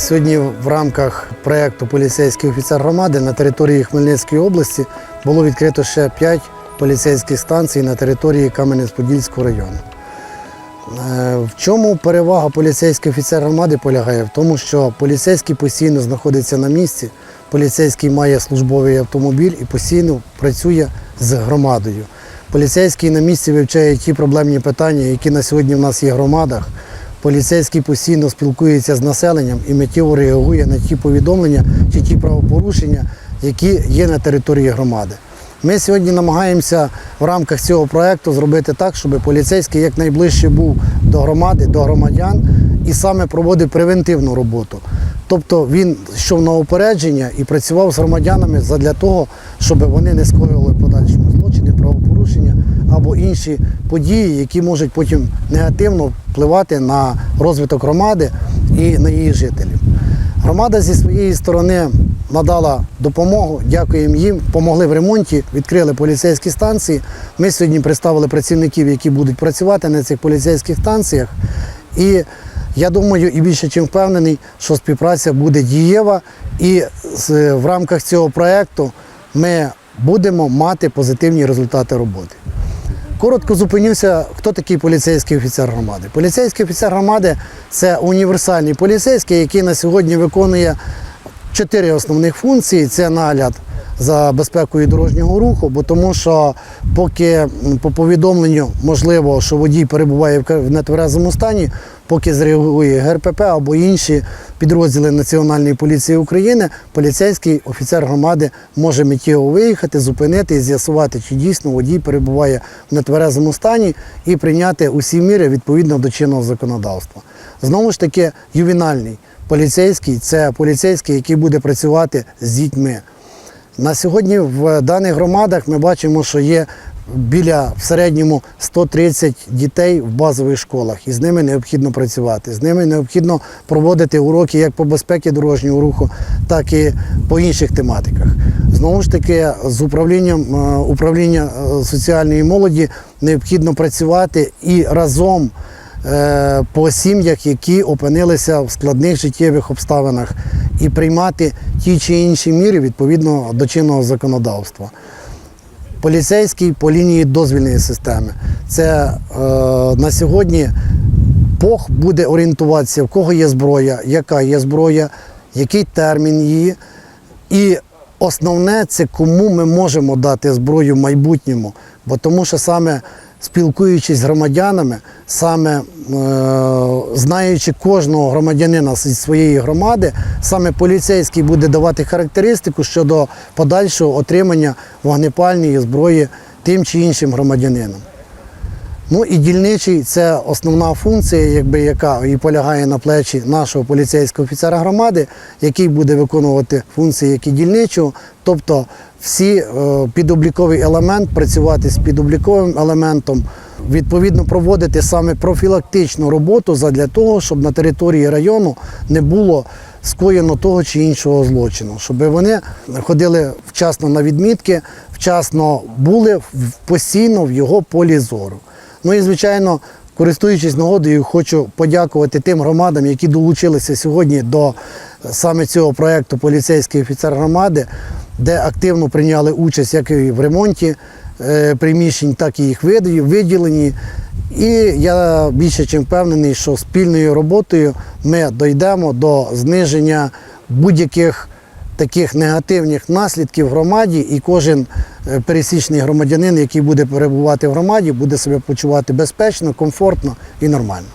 Сьогодні в рамках проєкту Поліцейський офіцер громади на території Хмельницької області було відкрито ще 5 поліцейських станцій на території Кам'янець-Подільського району. Е, В чому перевага поліцейський офіцер громади полягає? В тому, що поліцейський постійно знаходиться на місці, поліцейський має службовий автомобіль і постійно працює з громадою. Поліцейський на місці вивчає ті проблемні питання, які на сьогодні в нас є в громадах. Поліцейський постійно спілкується з населенням і миттєво реагує на ті повідомлення чи ті правопорушення, які є на території громади. Ми сьогодні намагаємося в рамках цього проєкту зробити так, щоб поліцейський якнайближче був до громади, до громадян і саме проводив превентивну роботу. Тобто він йшов на опередження і працював з громадянами для того, щоб вони не скоювали правопорушення або інші події, які можуть потім негативно впливати на розвиток громади і на її жителів. Громада зі своєї сторони надала допомогу, дякуємо їм, помогли в ремонті, відкрили поліцейські станції. Ми сьогодні представили працівників, які будуть працювати на цих поліцейських станціях. І я думаю і більше чим впевнений, що співпраця буде дієва, і в рамках цього проєкту ми будемо мати позитивні результати роботи. Коротко зупинюся, хто такий поліцейський офіцер громади. Поліцейський офіцер громади це універсальний поліцейський, який на сьогодні виконує чотири основних функції: це нагляд за безпекою дорожнього руху, бо тому що поки по повідомленню можливо, що водій перебуває в нетверезому стані, поки зреагує ГРПП або інші підрозділи Національної поліції України, поліцейський офіцер громади може миттєво виїхати, зупинити і з'ясувати, чи дійсно водій перебуває в нетверезому стані і прийняти усі міри відповідно до чинного законодавства. Знову ж таки, ювенальний поліцейський це поліцейський, який буде працювати з дітьми. На сьогодні в даних громадах ми бачимо, що є біля в середньому 130 дітей в базових школах, і з ними необхідно працювати. З ними необхідно проводити уроки як по безпеці дорожнього руху, так і по інших тематиках. Знову ж таки, з управлінням е, управління е, соціальної молоді необхідно працювати і разом е, по сім'ях, які опинилися в складних життєвих обставинах, і приймати ті чи інші міри відповідно до чинного законодавства. Поліцейський по лінії дозвільної системи. Це е, на сьогодні ПОХ буде орієнтуватися, в кого є зброя, яка є зброя, який термін її. І основне це кому ми можемо дати зброю в майбутньому. Бо тому що саме спілкуючись з громадянами, саме е, знаючи кожного громадянина зі своєї громади, саме поліцейський буде давати характеристику щодо подальшого отримання вогнепальної зброї тим чи іншим громадянинам. Ну і дільничий це основна функція, якби, яка і полягає на плечі нашого поліцейського офіцера громади, який буде виконувати функції як і дільничого, тобто всі е, підобліковий елемент, працювати з підобліковим елементом, відповідно проводити саме профілактичну роботу задля того, щоб на території району не було скоєно того чи іншого злочину, щоб вони ходили вчасно на відмітки, вчасно були постійно в його полі зору. Ну і звичайно, користуючись нагодою, хочу подякувати тим громадам, які долучилися сьогодні до е, саме цього проєкту Поліцейський офіцер громади, де активно прийняли участь як і в ремонті е, приміщень, так і їх виді- виділенні. І я більше чим впевнений, що спільною роботою ми дійдемо до зниження будь-яких таких негативних наслідків громаді, і кожен пересічний громадянин, який буде перебувати в громаді, буде себе почувати безпечно, комфортно і нормально.